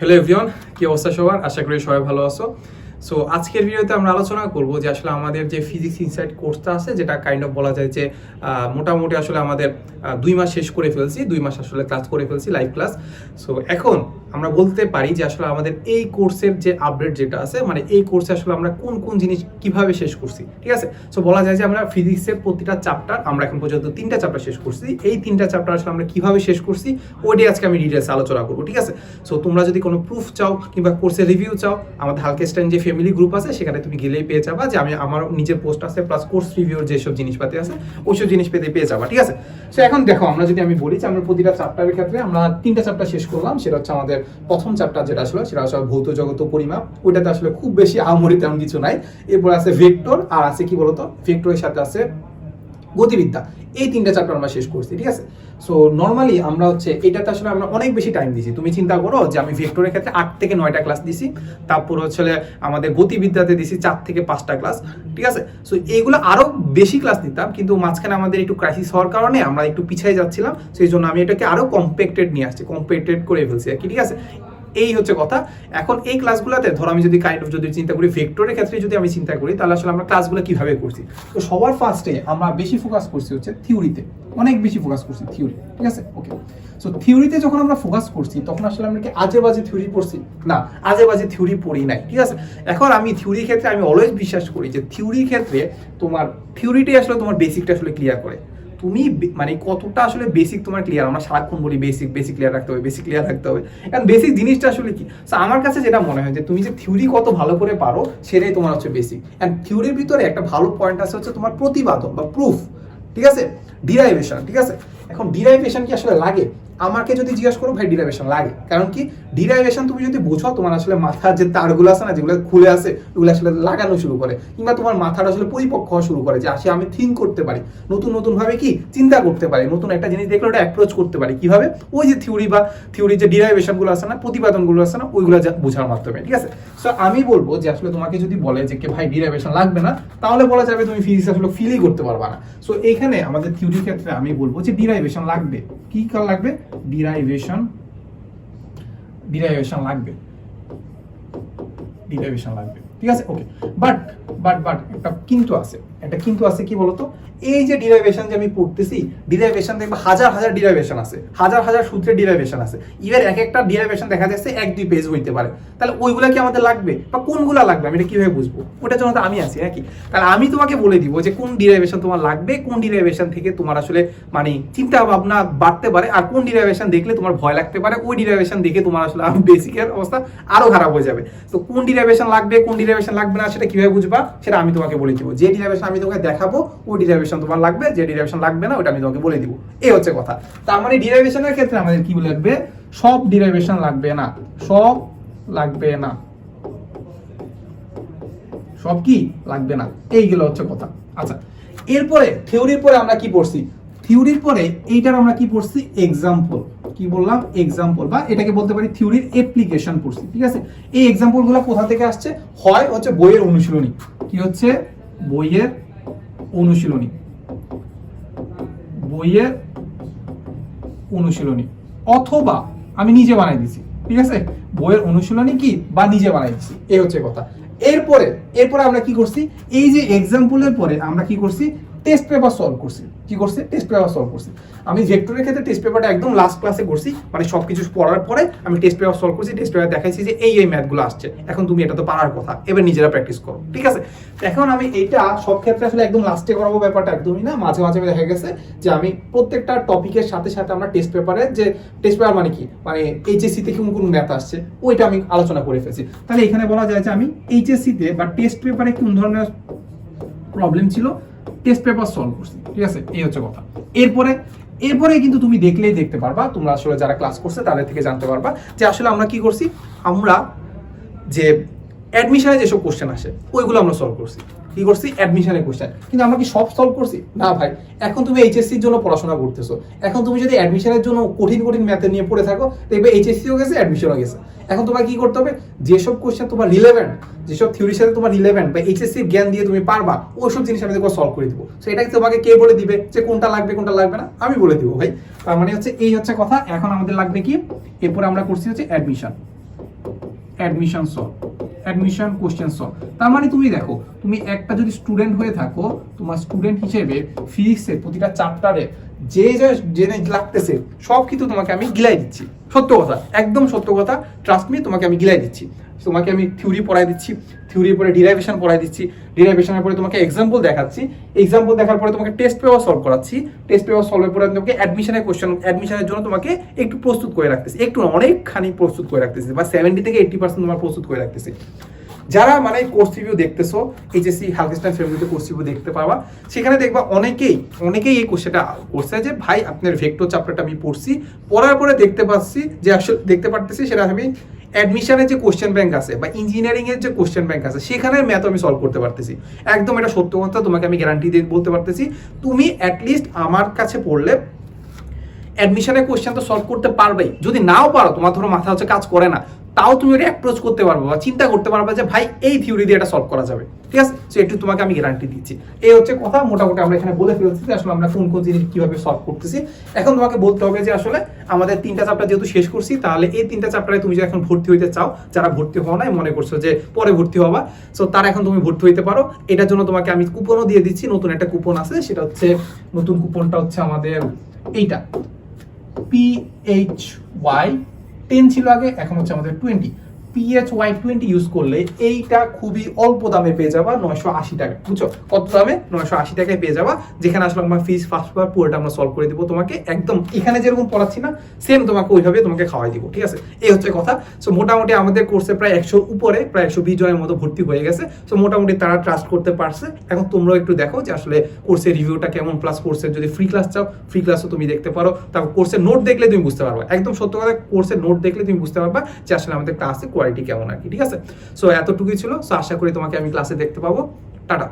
Hello everyone কি অবস্থা সবার? আশা করি সবাই ভালো আছো। সো আজকের ভিডিওতে আমরা আলোচনা করব যে আসলে আমাদের যে ফিজিক্স ইনসাইট কোর্সটা আছে, যেটা কাইন্ড অফ বলা যায় যে মোটামুটি আসলে আমাদের দুই মাস শেষ করে ফেলছি, দুই মাস আসলে ক্লাস করে ফেলছি লাইভ ক্লাস সো এখন আমরা বলতে পারি যে আসলে আমাদের এই কোর্সের যে আপডেট যেটা আছে মানে এই কোর্সে আসলে আমরা কোন কোন জিনিস কীভাবে শেষ করছি, ঠিক আছে? সো বলা যায় যে আমরা ফিজিক্সের প্রতিটা চ্যাপ্টার আমরা এখন পর্যন্ত তিনটা চ্যাপ্টার শেষ করছি। এই তিনটা চ্যাপ্টার আসলে আমরা কীভাবে শেষ করছি ওইটাই আজকে আমি ডিটেলস আলোচনা করব, ঠিক আছে? সো তোমরা যদি কোনো প্রুফ চাও কিংবা কোর্সের রিভিউ চাও, আমাদের হালকেস্টাইন যে ফ্যামিলি গ্রুপ আছে, সেখানে তুমি গেলেই পেয়ে যাবা যে আমি আমার নিজের পোস্ট আছে প্লাস কোর্স রিভিউর যেসব জিনিসপাতি আছে, ওইসব জিনিস পেতে পেয়ে যাবা, ঠিক আছে? সো এখন দেখো, আমরা যদি আমি বলি যে আমরা প্রতিটা চ্যাপ্টারের ক্ষেত্রে আমরা তিনটা চ্যাপ্টার শেষ করলাম, সেটা হচ্ছে আমাদের প্রথম চ্যাপ্টার যেটা আসলে সেটা হচ্ছে ভৌত জগত পরিমাপ। ওইটাতে আসলে খুব বেশি আহামরি তেমন কিছু নাই। এরপর আছে ভেক্টর আর আছে কি বলতো? ভেক্টরের সাথে আছে গতিবিদ্যা। এই তিনটা চ্যাপ্টার আমরা শেষ করছি, ঠিক আছে? সো নর্মালি আমরা হচ্ছে, এটাতে আসলে আমরা অনেক বেশি টাইম দিছি। তুমি চিন্তা করো যে আমি ভেক্টরের ক্ষেত্রে আট থেকে নয়টা ক্লাস দিছি, তারপর হচ্ছে আমাদের গতিবিদ্যাতে দিছি চার থেকে পাঁচটা ক্লাস ঠিক আছে? সো এইগুলো আরও বেশি ক্লাস দিতাম, কিন্তু মাঝখানে আমাদের একটু ক্রাইসিস হওয়ার কারণে আমরা একটু পিছিয়ে যাচ্ছিলাম, সেই জন্য আমি এটাকে আরও কম্পেক্টেড নিয়ে আসছি কম্পেক্টেড করে ফেলছি আর কি, ঠিক আছে? এই হচ্ছে কথা। এখন এই ক্লাসগুলোতে ধরো আমি যদি কাইন্ড অফ যদি চিন্তা করি ভেক্টরের ক্ষেত্রে যদি আমি চিন্তা করি, তাহলে আসলে আমরা ক্লাসগুলো কীভাবে করছি? তো সবার ফার্স্টে আমরা বেশি ফোকাস করছি হচ্ছে থিওরিতে অনেক বেশি ফোকাস করছি থিওরি ঠিক আছে? ওকে সো থিওরিতে যখন আমরা ফোকাস করছি, তখন আসলে আমরা কি আজে বাজে থিওরি পড়ছি? না আজে বাজে থিওরি পড়ি নাই, ঠিক আছে? এখন আমি থিওরির ক্ষেত্রে আমি অলওয়েজ বিশ্বাস করি যে থিওরির ক্ষেত্রে তোমার থিওরিটাই আসলে তোমার বেসিকটা আসলে ক্লিয়ার করে। তুমি মানে কতটা আসলে বেসিক তোমার ক্লিয়ার আমরা সারাক্ষণ বলি বেসিক বেসিক ক্লিয়ার রাখতে হবে বেসিক ক্লিয়ার রাখতে হবে। কারণ বেসিক জিনিসটা আসলে কি? সো আমার কাছে যেটা মনে হয় যে, তুমি যে থিওরি কত ভালো করে পারো, সেটাই তোমার হচ্ছে বেসিক অ্যান্ড থিওরির ভিতরে একটা ভালো পয়েন্ট আছে হচ্ছে তোমার প্রতিবাদন বা প্রুফ ঠিক আছে? ডিরাইভেশন ঠিক আছে? এখন ডিরাইভেশন কি আসলে লাগে? আমাকে যদি জিজ্ঞাসা করো, ভাই ডিরাইভেশন লাগে। কারণ কি? ডিরাইভেশন তুমি যদি বোঝো, তোমার আসলে মাথার যে তারগুলো আছে না, যেগুলো খুলে আসে ওগুলো আসলে লাগানো শুরু করে। কিংবা তোমার মাথাটা আসলে পরিপক্ক হওয়া শুরু করে, যে আসে আমি থিঙ্ক করতে পারি। নতুন নতুন ভাবে কি? চিন্তা করতে পারি। নতুন একটা জিনিস দেখলে ওটা অ্যাপ্রোচ করতে পারি। কীভাবে? ওই যে থিওরি বা থিওরির যে ডিরাইভেশনগুলো আছে না, প্রতিপাদনগুলো আছে না, ওইগুলো বোঝার মাধ্যমে, ঠিক আছে? সো আমি বলব যে আসলে তোমাকে যদি বলে যে কে ভাই ডিরাইভেশন লাগবে না, তাহলে বলা যাবে তুমি ফিজিক্স আসলে ফিলই করতে পারবা না। সো এখানে আমাদের থিওরির ক্ষেত্রে আমি বলব যে ডিরাইভেশন লাগবে। কি লাগবে? ডিরাইভেশন ডিরাইভেশন লাগবে। ডিরাইভেশন লাগবে। ঠিক আছে? ওকে বাট বাট বাট একটা কিন্তু আছে। একটা কিন্তু আছে কি বলতো? এই যে ডিরাইভেশন যে আমি পড়তেছি ডিরাইভেশন দেখবে হাজার হাজার ডিরাইভেশন আছে, হাজার হাজার সূত্রের ডিরাইভেশন আছে। ইভেন এক একটা ডিরাইভেশন দেখা যাচ্ছে এক দুই পেজ হইতে পারে। তাহলে ওইগুলা কি আমাদের লাগবে? বা কোনগুলা লাগবে? আমি এটা কীভাবে বুঝব? ওটার জন্য তো আমি আছি নাকি তাহলে আমি তোমাকে বলে দিব যে কোন ডিরাইভেশন তোমার লাগবে, কোন ডিরাইভেশন থেকে তোমার আসলে মানে চিন্তা ভাবনা বাড়তে পারে, আর কোন ডিরাইভেশন দেখলে তোমার ভয় লাগতে পারে, ওই ডিরাইভেশন দেখে তোমার আসলে বেসিকের অবস্থা আরও খারাপ হয়ে যাবে। তো কোন ডিরাইভেশন লাগবে, কোন ডিরাইভেশন লাগবে না, সেটা কীভাবে বুঝবা? সেটা আমি তোমাকে বলে দিব। যে ডিরাইভেশন আমি তোমাকে দেখাবো ওই ডিরাইভেশন তোমার লাগবে, যে ডিরাইভেশন লাগবে না ওটা আমি তোমাকে বলে দিব। এই হচ্ছে কথা। তার মানে ডিরাইভেশনের ক্ষেত্রে আমাদের কি লাগবে? সব ডিরাইভেশন লাগবে না। সব লাগবে না। সব কি? লাগবে না। এইগুলো হচ্ছে কথা। আচ্ছা এরপরে থিওরির পরে আমরা কি পড়ছি? থিওরির পরে এইটার আমরা কি পড়ছি? এক্সাম্পল কি বললাম? এক্সাম্পল বা এটাকে বলতে পারি থিওরির অ্যাপ্লিকেশন পড়ছি, ঠিক আছে? এই এক্সাম্পলগুলো কোথা থেকে আসছে? হয় হচ্ছে বইয়ের অনুশীলনী। কি হচ্ছে? বইয়ের অনুশীলনী। বইয়ের অনুশীলনী। অথবা আমি নিজে বানাই দিছি, ঠিক আছে? বইয়ের অনুশীলনী কি? বা নিজে বানাই দিচ্ছি এই হচ্ছে কথা। এরপরে এরপরে আমরা কি করছি? এই যে এক্সাম্পলের পরে আমরা কি করছি? টেস্ট পেপার সলভ করছি। কি করছি? টেস্ট পেপার সলভ করছি। আমি ভেক্টরের ক্ষেত্রে টেস্ট পেপারটা একদম লাস্ট ক্লাসে করছি মানে সব কিছু পড়ার পরে আমি টেস্ট পেপার সলভ করছি টেস্ট পেপার দেখাইছি যে এই এই ম্যাথগুলো আসছে। এখন তুমি এটা তো পারার কথা, এবার নিজেরা প্র্যাকটিস করো, ঠিক আছে? এখন আমি এইটা সব ক্ষেত্রে আসলে একদম লাস্টে করাবো ব্যাপারটা একদমই না, মাঝে মাঝে দেখা গেছে যে আমি প্রত্যেকটা টপিকের সাথে সাথে আমরা টেস্ট পেপারে যে টেস্ট পেপার মানে কি? মানে এইচএসসি থেকে কোন কোন ম্যাথ আসছে, ওইটা আমি আলোচনা করে ফেলছি। তাহলে এখানে বলা যায় যে আমি এইচএসসি তে বা টেস্ট পেপারে কোন ধরনের প্রবলেম ছিল টেস্ট পেপার সলভ করছি, ঠিক আছে? এই হচ্ছে কথা। এরপরে এরপরে কিন্তু তুমি দেখলেই দেখতে পারবা, তোমরা আসলে যারা ক্লাস করছে তাদের থেকে জানতে পারবা যে আসলে আমরা কি করছি? আমরা যে অ্যাডমিশনে যেসব কোশ্চেন আসে, ওইগুলো আমরা সলভ করছি। কি করছি অ্যাডমিশনের কোশ্চেন কিন্তু আমরা কি সব সলভ করছি? না ভাই, এখন তুমি এইচএসসির জন্য পড়াশোনা করতেছো। এখন তুমি যদি অ্যাডমিশনের জন্য কঠিন কঠিন ম্যাথে নিয়ে পড়ে থাকো, দেখবে এইচএসসিও গেছে অ্যাডমিশনও গেছে। এখন তোমার কি করতে হবে? যেসব কোশ্চেন তোমার রিলেভেন্ট যেসব থিওরির সাথে তোমার রিলেভেন্ট বা এইচএসসির জ্ঞান দিয়ে তুমি পারবা, ওইসব জিনিস আমি তোমাকে সলভ করে দিব। সো এটা কি তোমাকে কে বলে দিবে? যে কোনটা লাগবে কোনটা লাগবে না, আমি বলে দিব ভাই। তার মানে হচ্ছে, এই হচ্ছে কথা। এখন আমাদের লাগবে কি? এরপরে আমরা করছি হচ্ছে admission admission solve admission question solve তার মানে তুমি দেখো, তুমি একটা যদি স্টুডেন্ট হয়ে থাকো, তোমার স্টুডেন্ট হিসেবে ফিজিক্সের প্রতিটা চ্যাপ্টারে যে যা জেনে লাগতেছে, সব কিছু তোমাকে আমি গিলাই দিচ্ছি। সত্য কথা, একদম সত্য কথা ট্রাস্ট মি তোমাকে আমি গিলাই দিচ্ছি। তোমাকে আমি থিওরি পড়াই দিচ্ছি থিওরির পরে ডিরাইভেশন পড়াই দিচ্ছি। ডিরাইভেশনের পরে তোমাকে এক্সাম্পল দেখাচ্ছি। এক্সাম্পল দেখার পরে তোমাকে টেস্ট পেপার সলভ করাচ্ছি। টেস্ট পেপার সলভের পরে তোমাকে অ্যাডমিশনের কোশ্চেন অ্যাডমিশনের জন্য তোমাকে একটু প্রস্তুত করে রাখতেছি। একটু অনেকখানি প্রস্তুত করে রাখতেছি। বা সেভেন্টি থেকে এইটি পার্সেন্ট তোমার প্রস্তুত করে রাখতেছি। যারা মানে কোর্স রিভিউ দেখতেছো এইচএসসি হালকেস্টাইন ফেব্রুয়ারিতে কোর্স রিভিউ দেখতে পারবা সেখানে দেখবা অনেকেই অনেকেই এই কোশ্চেনটা করছে যে, ভাই, আপনার ভেক্টর চ্যাপ্টারটা আমি পড়ছি। পড়ার পরে দেখতে পাচ্ছি যে আসলে দেখতে পারতেছি সেটা আমি অ্যাডমিশনের যে কোশ্চেন ব্যাংক আছে বা ইঞ্জিনিয়ারিংয়ের যে কোশ্চেন ব্যাংক আছে সেখানে ম্যাথ আমি সলভ করতে পারতেছি। একদম এটা সত্য কথা, তোমাকে আমি গ্যারান্টি দিয়ে বলতে পারতেছি। তুমি অ্যাটলিস্ট আমার কাছে পড়লে অ্যাডমিশনের কোশ্চেন তো সলভ করতে পারবেই। যদি নাও পারো, তোমার ধরো মাথা হচ্ছে কাজ করে না, তাও তুমি এটা অ্যাপ্রোচ করতে পারবে বা চিন্তা করতে পারবে যে, ভাই, এই থিওরি দিয়ে এটা সলভ করা যাবে। ঠিক আছে? সো একটু তোমাকে আমি গ্যারান্টি দিচ্ছি। এই হচ্ছে কথা, মোটামুটি আমরা এখানে বলে ফেলছি যে, আসলে আমরা কোন কোন জিনিস কীভাবে সলভ করতেছি। এখন তোমাকে বলতে হবে যে, আসলে আমাদের তিনটা চ্যাপ্টার যেহেতু শেষ করছি, তাহলে এই তিনটা চ্যাপ্টারে তুমি যদি এখন ভর্তি হইতে চাও, যারা ভর্তি হওয়া নাই, মনে করছ যে, পরে ভর্তি হবা সো তার এখন তুমি ভর্তি হইতে পারো। এটার জন্য তোমাকে আমি কুপনও দিয়ে দিচ্ছি, নতুন একটা কুপন আছে, সেটা হচ্ছে, নতুন কুপনটা হচ্ছে আমাদের, এইটা। পিএইচ ওয়াই টেন ছিল আগে এখন হচ্ছে আমাদের twenty PH Y twenty use করলে এইটা খুবই অল্প দামে পেয়ে যাবা নয়শো আশি টাকা। বুঝছ? কত দামে? নয়শো আশি টাকায় পেয়ে যাবা। যেখানে আসলে আমার ফিস ফার্স্ট বার পুরোটা আমরা সলভ করে দিব তোমাকে। একদম এখানে যেরকম পড়াচ্ছি না সেম তোমাকে ওইভাবে তোমাকে খাওয়াই দিব, ঠিক আছে? এই হচ্ছে কথা। সো মোটামুটি আমাদের কোর্সে প্রায় একশোর উপরে, প্রায় একশো বিশ জনের মতো ভর্তি হয়ে গেছে। সো মোটামুটি তারা ট্রাস্ট করতে পারছে। এখন তোমরাও একটু দেখো যে আসলে কোর্সের রিভিউটা কেমন। প্লাস কোর্সের যদি ফ্রি ক্লাস চাও ফ্রি ক্লাসও তুমি দেখতে পারো। তারপর কোর্সের নোট দেখলে তুমি বুঝতে পারবে। একদম সত্য কথা কোর্সের নোট দেখলে তুমি বুঝতে পারবা যে আসলে আমাদের ক্লাসে কোয়ালিটি কেমন আর কি, ঠিক আছে? সো এতটুকুই ছিল। সো আশা করি তোমাকে আমি ক্লাসে দেখতে পাবো। টাটা।